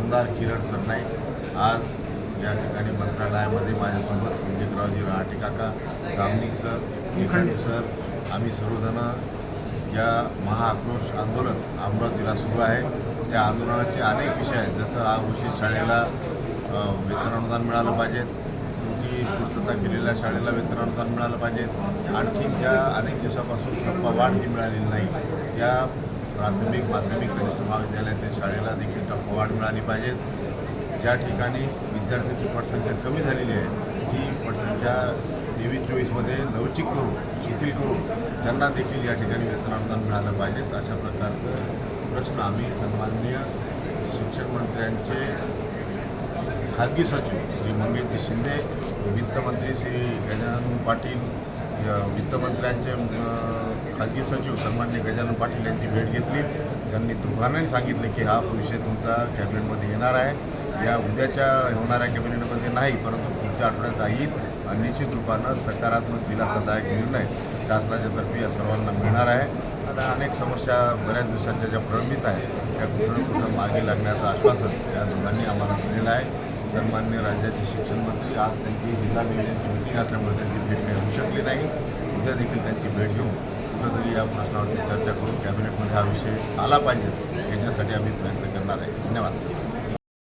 आमदार किरण सरनाईक. आज या ठिकाणी मंत्रालयामध्ये माझ्यासोबत पंडितरावजी रहाटे काका गामनिक सर निखंड सर आम्ही सर्वजण या महाआक्रोश आंदोलन अमरावतीला सुरू आहे. त्या आंदोलनाचे अनेक विषय आहेत. जसं आघोषित शाळेला वेतन अनुदान मिळालं पाहिजे. तुमची पूर्तता केलेल्या शाळेला वेतन अनुदान मिळालं पाहिजे. आणखी ज्या अनेक दिवसापासून वाढ जी मिळालेली नाही. त्या प्राथमिक माध्यमिक कनिष्ठ महाविद्यालयातील शाळेला देखील टप्पा वाढ मिळाली पाहिजेत ज्या ठिकाणी विद्यार्थ्यांची पटसंख्या कमी झालेली आहे ती पटसंख्या तेवीस चोवीसमध्ये लवचिक करून शिथिल करून त्यांना देखील या ठिकाणी वेतन अनुदान मिळालं पाहिजेत अशा प्रकारचं प्रश्न आम्ही सन्माननीय शिक्षण मंत्र्यांचे खाजगी सचिव श्री मंगेशजी शिंदे वित्तमंत्री श्री गजानन पाटील या वित्तमंत्र्यांचे खाजगी सचिव सन्मान्य गजानन पाटील यांची भेट घेतली. त्यांनी दोघांनाही सांगितले की हा विषय तुमचा कॅबिनेटमध्ये येणार आहे. या उद्याच्या होणाऱ्या कॅबिनेटमध्ये नाही परंतु पुढच्या आठवड्यात येईल आणि निश्चित रूपानं सकारात्मक दिलासादायक निर्णय शासनाच्या तर्फे या सर्वांना मिळणार आहे. आणि अनेक समस्या बऱ्याच दिवसांच्या ज्या प्रलंबित आहेत त्या कुठं ना कुठं मार्गी लागण्याचं आश्वासन या दोघांनी आम्हाला दिलेलं आहे. सन्मान्य राज्याचे शिक्षण मंत्री आज त्यांची जिल्हा नियोजनची मिटिंग असल्यामुळे त्यांची भेट काही होऊ शकली नाही. उद्या देखील त्यांची भेट घेऊन कुठंतरी या प्रश्नावरती चर्चा करून कॅबिनेटमध्ये हा विषय आला पाहिजे याच्यासाठी आम्ही प्रयत्न करणार आहे. धन्यवाद.